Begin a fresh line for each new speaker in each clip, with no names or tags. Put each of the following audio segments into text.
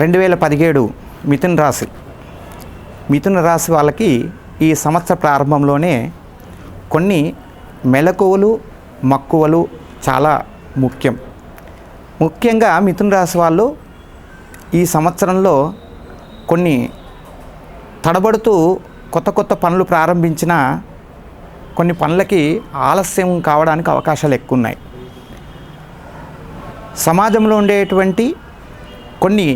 రెండు వేల పదిహేడు మిథున రాశి. మిథున రాశి వాళ్ళకి ఈ సంవత్సర ప్రారంభంలోనే కొన్ని మెలకువలు మక్కువలు చాలా ముఖ్యం. ముఖ్యంగా మిథున రాశి వాళ్ళు ఈ సంవత్సరంలో కొన్ని తడబడుతూ కొత్త కొత్త పనులు ప్రారంభించిన కొన్ని పనులకి ఆలస్యం కావడానికి అవకాశాలు ఎక్కువ ఉన్నాయి సమాజంలో ఉండేటువంటి కొన్ని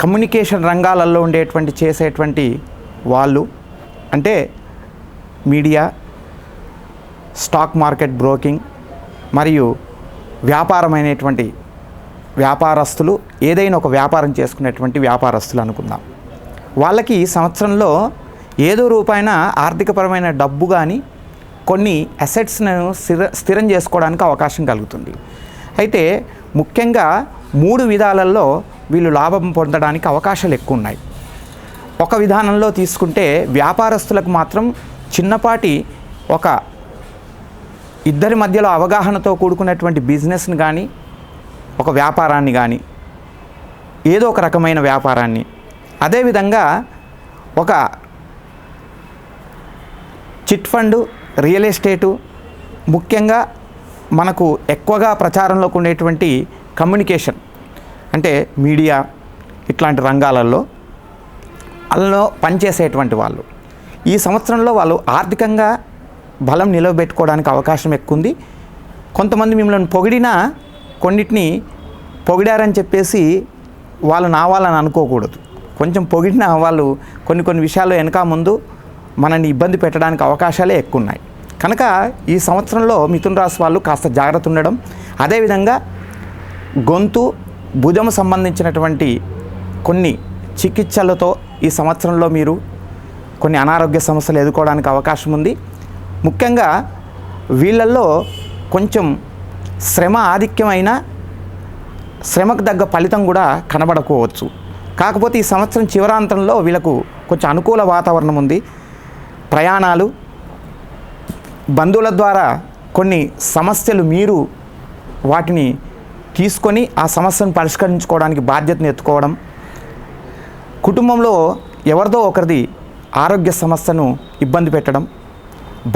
కమ్యూనికేషన్ రంగాలలో ఉండేటువంటి చేసేటువంటి వాళ్ళు అంటే మీడియా స్టాక్ మార్కెట్ బ్రోకింగ్ మరియు వ్యాపారమైనటువంటి వ్యాపారస్తులు ఏదైనా ఒక వ్యాపారం చేసుకునేటువంటి వ్యాపారస్తులు అనుకుందాం. వాళ్ళకి సంవత్సరంలో ఏదో రూపాయన ఆర్థికపరమైన డబ్బు కానీ కొన్ని అసెట్స్ను స్థిర స్థిరం చేసుకోవడానికి అవకాశం కలుగుతుంది. అయితే ముఖ్యంగా మూడు విధాలలో వీళ్ళు లాభం పొందడానికి అవకాశాలు ఎక్కువ ఉన్నాయి ఒక విధానంలో తీసుకుంటే వ్యాపారస్తులకు మాత్రం చిన్నపాటి ఒక ఇద్దరి మధ్యలో అవగాహనతో కూడుకున్నటువంటి బిజినెస్ని కానీ ఒక వ్యాపారాన్ని కానీ ఏదో ఒక రకమైన వ్యాపారాన్ని. అదేవిధంగా ఒక చిట్ ఫండ్ రియల్ ఎస్టేటు ముఖ్యంగా మనకు ఎక్కువగా ప్రచారంలోకి ఉండేటువంటి కమ్యూనికేషన్. అంటే మీడియా ఇట్లాంటి రంగాలలో అందులో పనిచేసేటువంటి వాళ్ళు. ఈ సంవత్సరంలో వాళ్ళు ఆర్థికంగా బలం నిలవబెట్టుకోవడానికి అవకాశం ఎక్కువ ఉంది కొంతమంది మిమ్మల్ని పొగిడినా కొన్నిటిని పొగిడారని చెప్పేసి వాళ్ళు నా వాళ్ళని అనుకోకూడదు. కొంచెం పొగిడిన వాళ్ళు కొన్ని కొన్ని విషయాల్లో వెనక ముందు మనల్ని ఇబ్బంది పెట్టడానికి అవకాశాలే ఎక్కువ ఉన్నాయి కనుక ఈ సంవత్సరంలో మిథున్ రాశి వాళ్ళు కాస్త జాగ్రత్త ఉండడం. అదేవిధంగా గొంతు భుజము సంబంధించినటువంటి కొన్ని చికిత్సలతో ఈ సంవత్సరంలో మీరు కొన్ని అనారోగ్య సమస్యలు ఎదుర్కోవడానికి అవకాశం ఉంది. ముఖ్యంగా వీళ్ళల్లో కొంచెం శ్రమ ఆధిక్యమైన శ్రమకు తగ్గ ఫలితం కూడా కనబడకపోవచ్చు. కాకపోతే ఈ సంవత్సరం చివరాంతంలో వీళ్ళకు కొంచెం అనుకూల వాతావరణం ఉంది. ప్రయాణాలు బంధువుల ద్వారా కొన్ని సమస్యలు మీరు వాటిని తీసుకొని ఆ సమస్యను పరిష్కరించుకోవడానికి బాధ్యతను ఎత్తుకోవడం కుటుంబంలో ఎవరిదో ఒకరిది ఆరోగ్య సమస్యను ఇబ్బంది పెట్టడం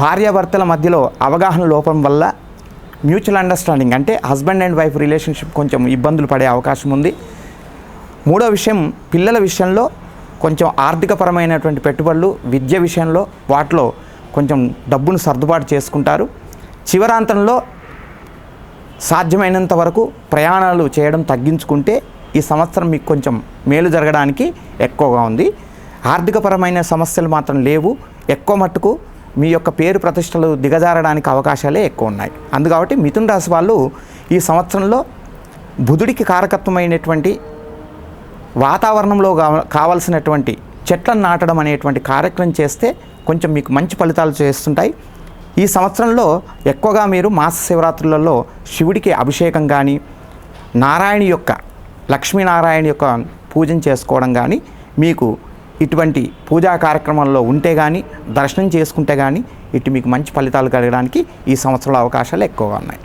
భార్యాభర్తల మధ్యలో అవగాహన లోపం వల్ల మ్యూచువల్ అండర్స్టాండింగ్ అంటే హస్బెండ్ అండ్ వైఫ్ రిలేషన్షిప్ కొంచెం ఇబ్బందులు పడే అవకాశం ఉంది. మూడో విషయం పిల్లల విషయంలో కొంచెం ఆర్థికపరమైనటువంటి పెట్టుబడులు విద్య విషయంలో వాటిలో కొంచెం డబ్బును సర్దుబాటు చేసుకుంటారు. చివరాంతంలో సాధ్యమైనంత వరకు ప్రయాణాలు చేయడం తగ్గించుకుంటే ఈ సంవత్సరం మీకు కొంచెం మేలు జరగడానికి ఎక్కువగా ఉంది. ఆర్థికపరమైన సమస్యలు మాత్రం లేవు. ఎక్కువ మట్టుకు మీ యొక్క పేరు ప్రతిష్టలు దిగజారడానికి అవకాశాలే ఎక్కువ ఉన్నాయి. అందుకాబట్టి మిథున రాశి వాళ్ళు ఈ సంవత్సరంలో బుధుడికి కారకత్వమైనటువంటి వాతావరణంలో కావాల్సినటువంటి కావలసినటువంటి చెట్లను నాటడం అనేటువంటి కార్యక్రమం చేస్తే కొంచెం మీకు మంచి ఫలితాలు చేస్తుంటాయి. ఈ సంవత్సరంలో ఎక్కువగా మీరు మాస శివరాత్రులలో శివుడికి అభిషేకం కానీ నారాయణ యొక్క లక్ష్మీనారాయణ యొక్క పూజన చేసుకోవడం కానీ మీకు ఇటువంటి పూజా కార్యక్రమాల్లో ఉంటే కానీ దర్శనం చేసుకుంటే కానీ ఇటు మీకు మంచి ఫలితాలు కలగడానికి ఈ సంవత్సరంలో అవకాశాలు ఎక్కువగా ఉన్నాయి.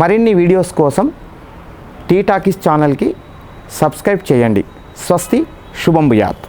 మరిన్ని వీడియోస్ కోసం టీ టాకీస్ ఛానల్కి సబ్స్క్రైబ్ చేయండి. స్వస్తి శుభం భూయాత్.